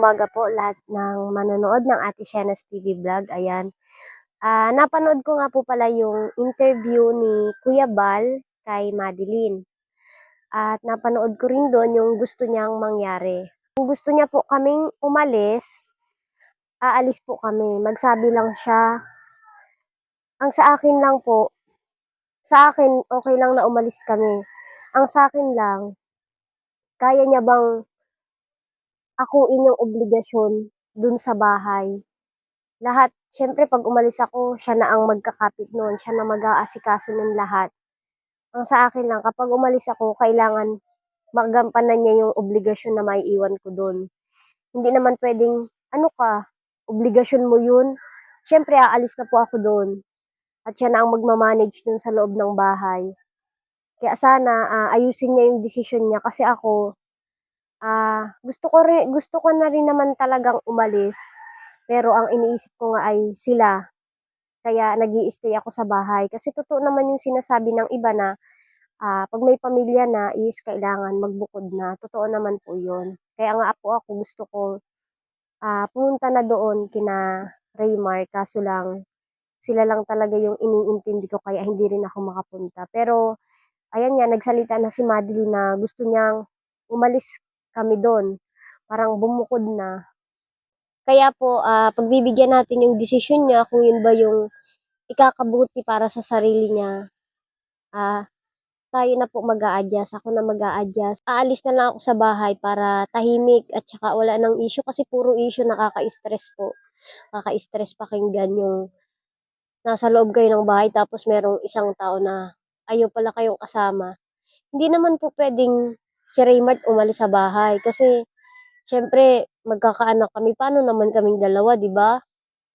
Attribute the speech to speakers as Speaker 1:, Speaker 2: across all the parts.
Speaker 1: umaga po lahat ng manonood ng Ate Shana's TV vlog. Ayan. Ah, napanood ko nga po pala yung interview ni Kuya Bal kay Madeline. At napanood ko rin doon yung gusto niyang mangyari. Kung gusto niya po kaming umalis, aalis po kami. Magsabi lang siya. Ang sa akin lang po, sa akin okay lang na umalis kami. Ang sa akin lang, kaya niya bang akuin yung obligasyon dun sa bahay. Lahat, syempre pag umalis ako, siya na ang magkakapit noon, siya na mag-aasikaso ng lahat. Ang sa akin lang, kapag umalis ako, kailangan magampanan niya yung obligasyon na may iwan ko doon. Hindi naman pwedeng, ano ka, obligasyon mo yun. Syempre, aalis na po ako doon. At siya na ang magmamanage dun sa loob ng bahay. Kaya sana ah, ayusin niya yung desisyon niya kasi ako, ah gusto ko rin, gusto ko na rin naman talagang umalis. Pero ang iniisip ko nga ay sila. Kaya nag stay ako sa bahay. Kasi totoo naman yung sinasabi ng iba na ah, pag may pamilya na is kailangan magbukod na. Totoo naman po yun. Kaya nga po ako gusto ko ah, pumunta na doon kina Raymar. Kaso lang, sila lang talaga yung iniintindi ko kaya hindi rin ako makapunta. Pero ayan nga, nagsalita na si Madeline na gusto niyang umalis kami doon. Parang bumukod na. Kaya po, ah, pagbibigyan natin yung desisyon niya kung yun ba yung ikakabuti para sa sarili niya. Ah, tayo na po mag adjust ako na mag adjust Aalis na lang ako sa bahay para tahimik at saka wala ng issue kasi puro issue nakaka-stress po. Nakaka-stress pakinggan yung nasa loob kayo ng bahay tapos merong isang tao na ayaw pala kayong kasama. Hindi naman po pwedeng si Raymart umalis sa bahay kasi syempre magkakaanak kami. Paano naman kaming dalawa, 'di ba?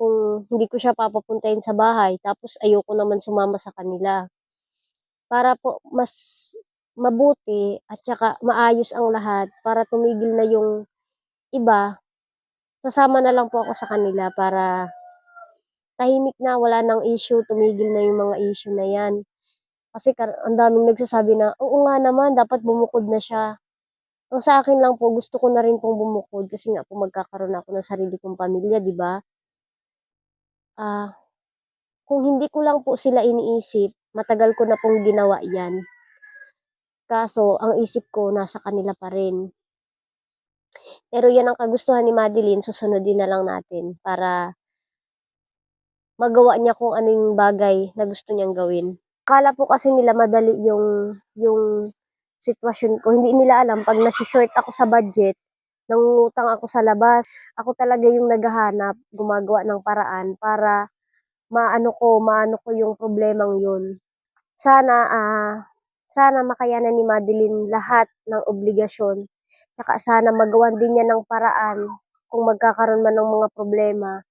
Speaker 1: Kung hindi ko siya papapuntahin sa bahay tapos ayoko naman sumama sa kanila. Para po mas mabuti at saka maayos ang lahat para tumigil na yung iba, sasama na lang po ako sa kanila para tahimik na, wala nang issue, tumigil na yung mga issue na yan. Kasi ang daming nagsasabi na, oo nga naman, dapat bumukod na siya. Ang sa akin lang po, gusto ko na rin pong bumukod kasi nga po magkakaroon ako ng sarili kong pamilya, di ba? Ah, kung hindi ko lang po sila iniisip, matagal ko na pong ginawa yan. Kaso, ang isip ko, nasa kanila pa rin. Pero yan ang kagustuhan ni Madeline, susunodin na lang natin para magawa niya kung ano yung bagay na gusto niyang gawin. Akala po kasi nila madali yung yung sitwasyon ko. Hindi nila alam pag nasi-short ako sa budget, nangungutang ako sa labas. Ako talaga yung naghahanap, gumagawa ng paraan para maano ko, maano ko yung problemang yun. Sana ah sana makayanan ni Madeline lahat ng obligasyon. Tsaka sana magawan din niya ng paraan kung magkakaroon man ng mga problema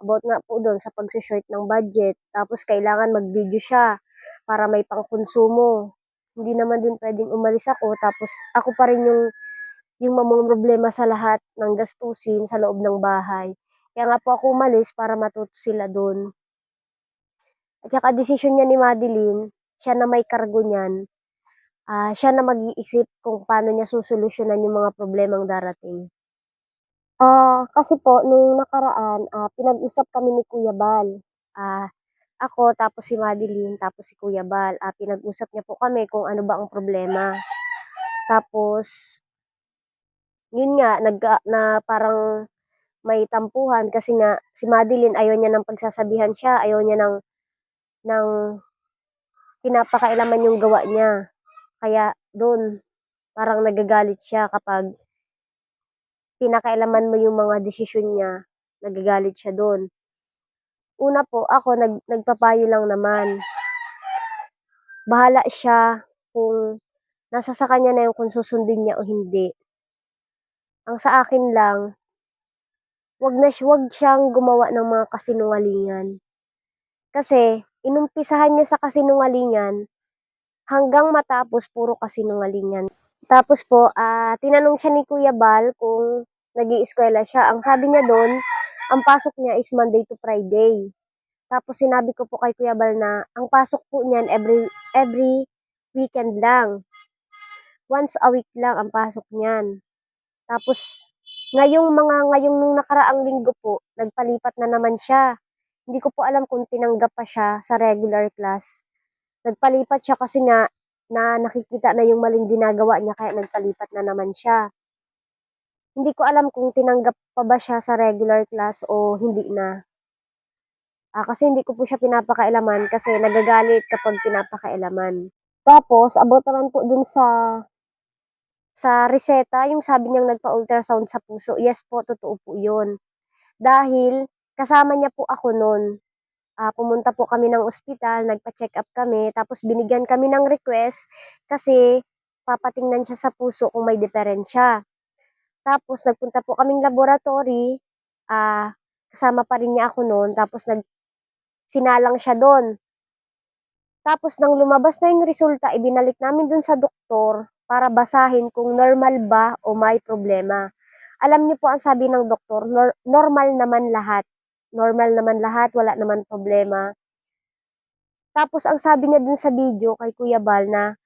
Speaker 1: about nga po doon sa pag-short ng budget. Tapos kailangan mag-video siya para may pangkonsumo. Hindi naman din pwedeng umalis ako tapos ako pa rin yung yung mamong problema sa lahat ng gastusin sa loob ng bahay. Kaya nga po ako umalis para matuto sila doon. At saka desisyon niya ni Madeline, siya na may kargo niyan, ah, siya na mag-iisip kung paano niya susolusyonan yung mga problemang darating. Ah, kasi po nung nakaraan, ah, pinag-usap kami ni Kuya Bal. Ah, ako tapos si Madeline tapos si Kuya Bal, ah, pinag-usap niya po kami kung ano ba ang problema. Tapos yun nga nag na parang may tampuhan kasi nga si Madeline ayaw niya ng pagsasabihan siya, ayaw niya ng ng pinapakailaman yung gawa niya. Kaya doon, parang nagagalit siya kapag pinakailaman mo yung mga desisyon niya, nagagalit siya doon. Una po, ako nag, nagpapayo lang naman. Bahala siya kung nasa sa kanya na yung kung susundin niya o hindi. Ang sa akin lang, wag na wag siyang gumawa ng mga kasinungalingan. Kasi inumpisahan niya sa kasinungalingan, hanggang matapos puro kasinungalingan. Tapos po, ah, tinanong siya ni Kuya Bal kung nag eskwela siya. Ang sabi niya doon, ang pasok niya is Monday to Friday. Tapos sinabi ko po kay Kuya Bal na ang pasok po niyan every every weekend lang. Once a week lang ang pasok niyan. Tapos Ngayong mga ngayong nung nakaraang linggo po, nagpalipat na naman siya. Hindi ko po alam kung tinanggap pa siya sa regular class. Nagpalipat siya kasi nga na nakikita na yung maling ginagawa niya kaya nagpalipat na naman siya. Hindi ko alam kung tinanggap pa ba siya sa regular class o hindi na. Ah, kasi hindi ko po siya pinapakailaman kasi nagagalit kapag pinapakailaman. Tapos, about naman po dun sa sa reseta, yung sabi niyang nagpa-ultrasound sa puso, yes po, totoo po yun. Dahil, kasama niya po ako nun. Ah, pumunta po kami ng ospital, nagpa-check up kami, tapos binigyan kami ng request kasi papatingnan siya sa puso kung may diferensya. Tapos, nagpunta po kaming laboratory, ah, kasama pa rin niya ako noon, tapos nag, sinalang siya doon. Tapos, nang lumabas na yung resulta, ibinalik namin dun sa doktor para basahin kung normal ba o may problema. Alam niyo po ang sabi ng doktor, nor- normal naman lahat. Normal naman lahat, wala naman problema. Tapos, ang sabi niya dun sa video kay Kuya Bal na,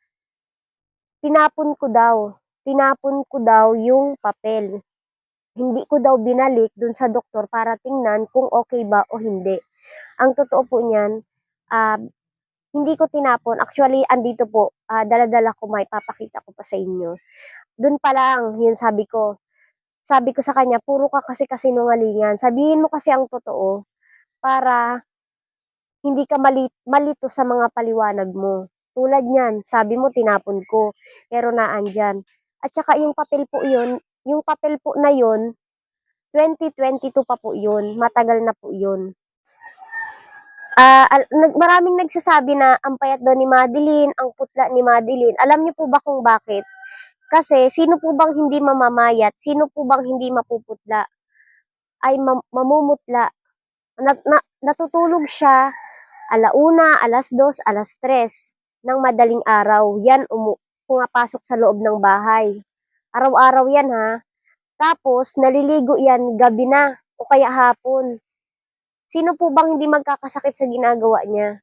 Speaker 1: tinapon ko daw, tinapon ko daw yung papel. Hindi ko daw binalik dun sa doktor para tingnan kung okay ba o hindi. Ang totoo po niyan, ah, hindi ko tinapon. Actually, andito po, ah, dala-dala ko, may papakita ko pa sa inyo. Dun pa lang, yun sabi ko. Sabi ko sa kanya, puro ka kasi kasinungalingan. Sabihin mo kasi ang totoo para hindi ka mali, malito sa mga paliwanag mo. Tulad niyan, sabi mo tinapon ko, pero naandyan. At saka yung papel po yun, yung papel po na yun, 2022 pa po yun, matagal na po yun. Nag- maraming nagsasabi na ang payat daw ni Madeline, ang putla ni Madeline. Alam niyo po ba kung bakit? Kasi sino po bang hindi mamamayat? Sino po bang hindi mapuputla? Ay mam- mamumutla. Na, na, natutulog siya alauna, alas dos, alas tres ng madaling araw. Yan umu pumapasok sa loob ng bahay. Araw-araw yan ha. Tapos naliligo yan gabi na o kaya hapon. Sino po bang hindi magkakasakit sa ginagawa niya?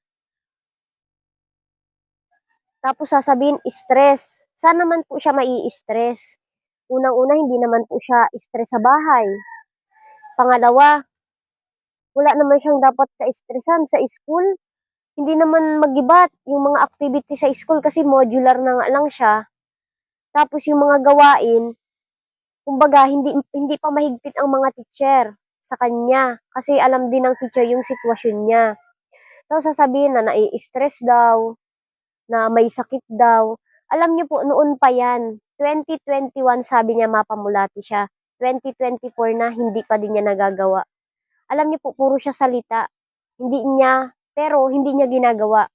Speaker 1: Tapos sasabihin, stress. Saan naman po siya mai-stress? Unang-una, hindi naman po siya stress sa bahay. Pangalawa, wala naman siyang dapat ka-stressan sa school. Hindi naman magibat yung mga activity sa school kasi modular na nga lang siya. Tapos yung mga gawain, kumbaga, hindi, hindi pa mahigpit ang mga teacher sa kanya. Kasi alam din ng teacher yung sitwasyon niya. Tapos sasabihin na nai-stress daw, na may sakit daw. Alam niyo po, noon pa yan. 2021 sabi niya mapamulati siya. 2024 na hindi pa din niya nagagawa. Alam niyo po, puro siya salita. Hindi niya, pero hindi niya ginagawa.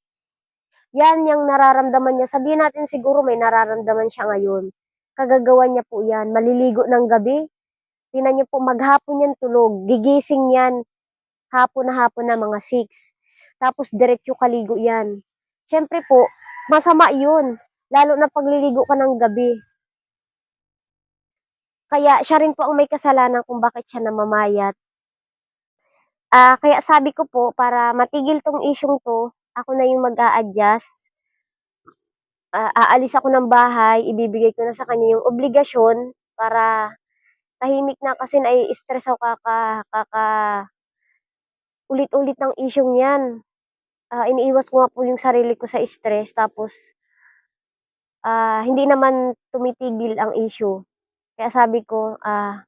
Speaker 1: Yan yung nararamdaman niya. Sabihin natin siguro may nararamdaman siya ngayon. Kagagawa niya po yan. Maliligo ng gabi. Tingnan niyo po, maghapon yan tulog. Gigising yan. Hapon na hapon na mga 6. Tapos diretso kaligo yan. Siyempre po, masama yun. Lalo na pagliligo ka ng gabi. Kaya siya rin po ang may kasalanan kung bakit siya namamayat. Ah, kaya sabi ko po, para matigil tong isyong to, ako na yung mag adjust Ah, aalis ako ng bahay, ibibigay ko na sa kanya yung obligasyon para tahimik na kasi nai-stress ako kaka, kaka ulit-ulit ng isyong yan. Ah, iniiwas ko nga po yung sarili ko sa stress tapos ah, hindi naman tumitigil ang issue. Kaya sabi ko, ah,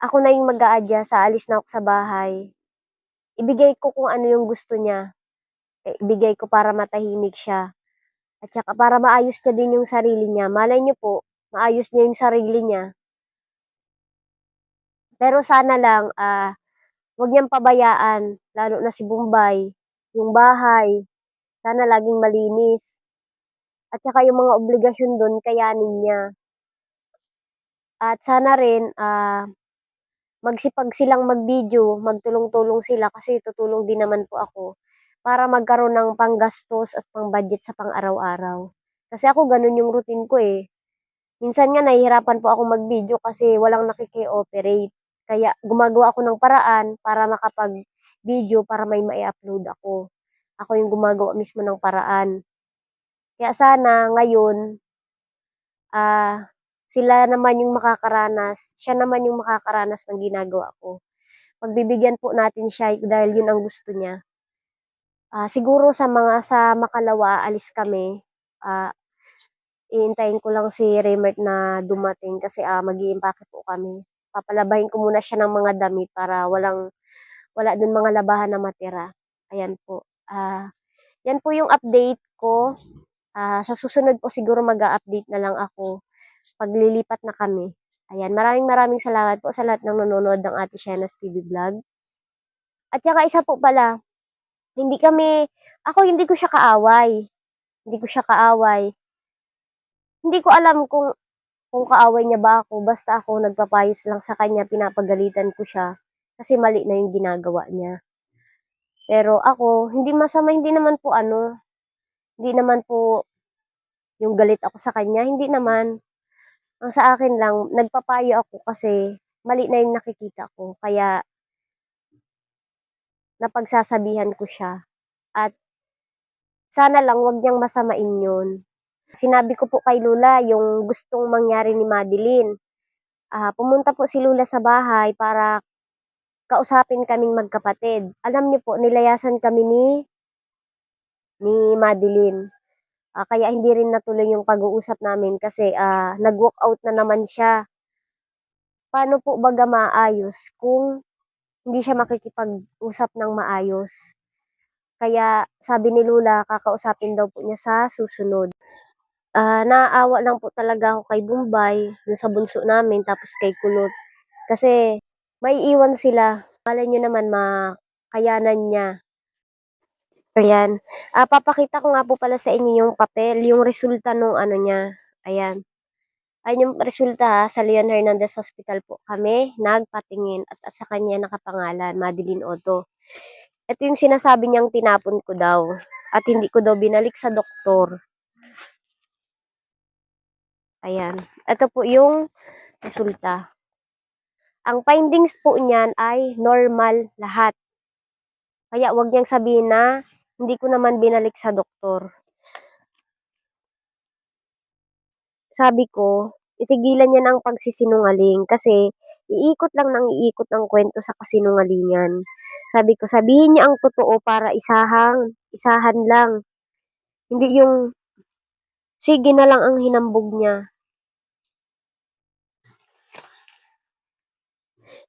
Speaker 1: ako na yung mag adjust aalis na ako sa bahay. Ibigay ko kung ano yung gusto niya. Eh, ibigay ko para matahimik siya. At saka para maayos niya din yung sarili niya. Malay niyo po, maayos niya yung sarili niya. Pero sana lang, ah, wag niyang pabayaan, lalo na si Bombay, yung bahay, sana laging malinis. At saka yung mga obligasyon doon, kayanin niya. At sana rin, ah, magsipag silang mag-video, magtulong-tulong sila kasi tutulong din naman po ako para magkaroon ng panggastos at pang-budget sa pang-araw-araw. Kasi ako ganun yung routine ko eh. Minsan nga nahihirapan po ako mag-video kasi walang nakiki-operate. Kaya gumagawa ako ng paraan para makapag-video para may mai-upload ako. Ako yung gumagawa mismo ng paraan. Kaya sana ngayon, ah, sila naman yung makakaranas, siya naman yung makakaranas ng ginagawa ko. Pagbibigyan po natin siya dahil yun ang gusto niya. Ah, siguro sa mga sa Makalawa, alis kami. Ah, iintayin ko lang si Raymert na dumating kasi ah, mag-iimpake po kami. Papalabahin ko muna siya ng mga damit para walang wala dun mga labahan na matira. Ayan po. Ah, yan po yung update ko. Ah, sa susunod po siguro mag-update na lang ako paglilipat na kami. Ayan, maraming maraming salamat po sa lahat ng nanonood ng Ate Shana's TV vlog. At saka isa po pala, hindi kami, ako hindi ko siya kaaway. Hindi ko siya kaaway. Hindi ko alam kung kung kaaway niya ba ako. Basta ako nagpapayos lang sa kanya, pinapagalitan ko siya. Kasi mali na yung ginagawa niya. Pero ako, hindi masama, hindi naman po ano, hindi naman po yung galit ako sa kanya, hindi naman. Ang sa akin lang, nagpapayo ako kasi mali na yung nakikita ko. Kaya, napagsasabihan ko siya. At, sana lang wag niyang masamain yun. Sinabi ko po kay Lula yung gustong mangyari ni Madeline. Ah, pumunta po si Lula sa bahay para kausapin kaming magkapatid. Alam niyo po, nilayasan kami ni ni Madeline. Ah, kaya hindi rin natuloy yung pag-uusap namin kasi ah, nag-walk out na naman siya. Paano po baga maayos kung hindi siya makikipag-usap ng maayos? Kaya sabi ni Lula, kakausapin daw po niya sa susunod. Ah, naaawa lang po talaga ako kay Bombay, dun sa bunso namin, tapos kay Kulot. Kasi may iwan sila. Malay nyo naman makayanan niya. Ayan. Ah, papakita ko nga po pala sa inyo yung papel, yung resulta nung ano niya. Ayan. Ayan yung resulta ha, sa Leon Hernandez Hospital po kami nagpatingin at sa kanya nakapangalan, Madeline Otto. Ito yung sinasabi niyang tinapon ko daw at hindi ko daw binalik sa doktor. Ayan. Ito po yung resulta. Ang findings po niyan ay normal lahat. Kaya wag niyang sabihin na hindi ko naman binalik sa doktor. Sabi ko, itigilan niya ng pagsisinungaling kasi iikot lang ng iikot ng kwento sa kasinungalingan. Sabi ko, sabihin niya ang totoo para isahang, isahan lang. Hindi yung sige na lang ang hinambog niya.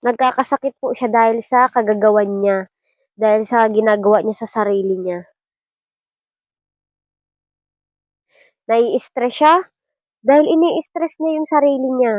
Speaker 1: Nagkakasakit po siya dahil sa kagagawan niya. Dahil sa ginagawa niya sa sarili niya. Nai-stress siya dahil ini-stress niya yung sarili niya.